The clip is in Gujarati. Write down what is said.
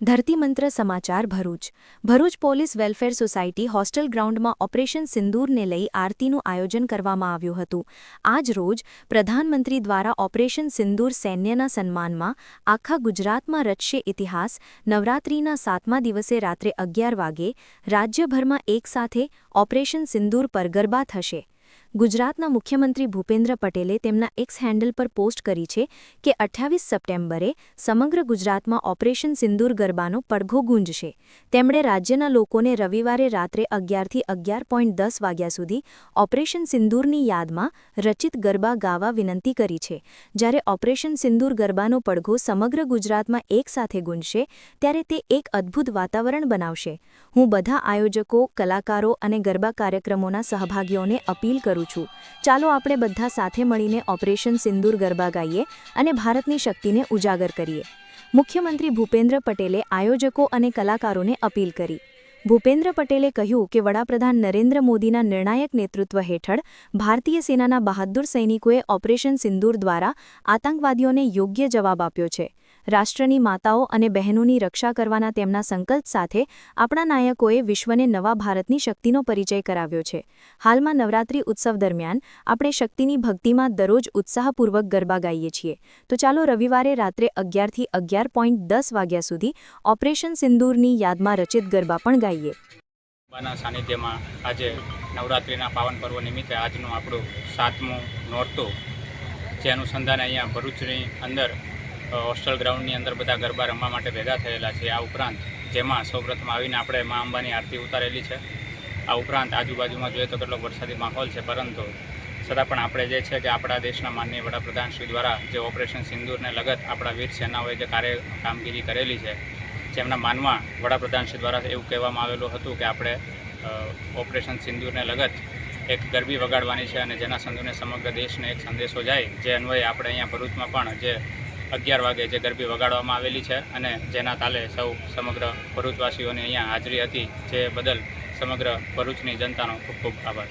ધરતીમંત્ર સમાચાર Bharuch. Bharuch police welfare society hostel ગ્રાઉન્ડમાં ઓપરેશન સિંદૂરને લઈ આરતીનું આયોજન કરવામાં આવ્યું હતું. આજ રોજ પ્રધાનમંત્રી દ્વારા ઓપરેશન સિંદૂર સૈન્યના સન્માનમાં આખા ગુજરાતમાં રચશે ઇતિહાસ. નવરાત્રિના સાતમા દિવસે રાત્રે અગિયાર વાગે રાજ્યભરમાં એકસાથે ઓપરેશન સિંદૂર પર ગરબા થશે. ગુજરાતના મુખ્યમંત્રી ભૂપેન્દ્ર પટેલે તેમના એક્સ હેન્ડલ પર પોસ્ટ કરી છે કે અઠ્યાવીસ સપ્ટેમ્બરે સમગ્ર ગુજરાતમાં ઓપરેશન સિંદૂર ગરબાનો પડઘો ગુંજશે. તેમણે રાજ્યના લોકોને રવિવારે રાત્રે અગિયારથી અગિયાર પોઈન્ટ દસ વાગ્યા સુધી ઓપરેશન સિંદૂરની યાદમાં રચિત ગરબા ગાવા વિનંતી કરી છે. જ્યારે ઓપરેશન સિંદૂર ગરબાનો પડઘો સમગ્ર ગુજરાતમાં એકસાથે ગુંજશે, ત્યારે તે એક અદ્ભુત વાતાવરણ બનાવશે. હું બધા આયોજકો, કલાકારો અને ગરબા કાર્યક્રમોના સહભાગીઓને અપીલ કરું છું. ચાલો આપણે બધા સાથે મળીને ઓપરેશન સિંદૂર ગરબા ગાઈએ અને ભારતની શક્તિને ઉજાગર કરીએ. મુખ્યમંત્રી ભૂપેન્દ્ર પટેલે આયોજકો અને કલાકારોને અપીલ કરી. ભૂપેન્દ્ર પટેલે કહ્યું કે વડાપ્રધાન નરેન્દ્ર મોદીના નિર્ણાયક નેતૃત્વ હેઠળ ભારતીય સેનાના બહાદુર સૈનિકોએ ઓપરેશન સિંદૂર દ્વારા આતંકવાદીઓને યોગ્ય જવાબ આપ્યો છે. રાષ્ટ્રની માતાઓ અને બહેનોની રક્ષા કરવાના તેમના સંકલ્પ સાથે આપણા નાયકોએ વિશ્વને નવા ભારતની શક્તિનો પરિચય કરાવ્યો છે. હાલમાં નવરાત્રી ઉત્સવ દરમિયાન આપણે શક્તિની ભક્તિમાં દરરોજ ઉત્સાહપૂર્વક ગરબા ગાઈએ છીએ. તો ચાલો રવિવારે રાત્રે અગિયારથી અગિયાર પોઈન્ટ દસ વાગ્યા સુધી ઓપરેશન સિંદૂરની યાદમાં રચિત ગરબા પણ ગાઈએ. સાનિધ્યમાં આજે નવરાત્રિના પાવન પર્વ નિમિત્તે આજનું આપણું સાતમું નોરતું, જે અનુસંધાને અહીંયા ભરૂચની અંદર હોસ્ટેલ ગ્રાઉન્ડની અંદર બધા ગરબા રમવા માટે ભેગા થયેલા છે. આ ઉપરાંત જેમાં સૌપ્રથમ આવીને આપણે મા અંબાની આરતી ઉતારેલી છે. આ ઉપરાંત આજુબાજુમાં જોઈએ તો કેટલો વરસાદી માહોલ છે. પરંતુ છતાં પણ આપણે જે છે કે આપણા દેશના માનનીય વડાપ્રધાન શ્રી દ્વારા જે ઓપરેશન સિંદૂરને લગત આપણા વીર સેનાઓએ જે કાર્ય કામગીરી કરેલી છે, જેમના માનમાં વડાપ્રધાન શ્રી દ્વારા એવું કહેવામાં આવેલું હતું કે આપણે ઓપરેશન સિંદૂરને લગત એક ગરબી વગાડવાની છે અને જેના સંદૂરને સમગ્ર દેશને એક સંદેશો જાય. જે અન્વયે આપણે અહીંયા ભરૂચમાં પણ જે અગિયાર વાગે જે ગરબી વગાડવામાં આવેલી છે અને જેના તાલે સૌ સમગ્ર ભરૂચવાસીઓની અહીંયા હાજરી હતી, જે બદલ સમગ્ર ભરૂચની જનતાનો ખૂબ ખૂબ આભાર.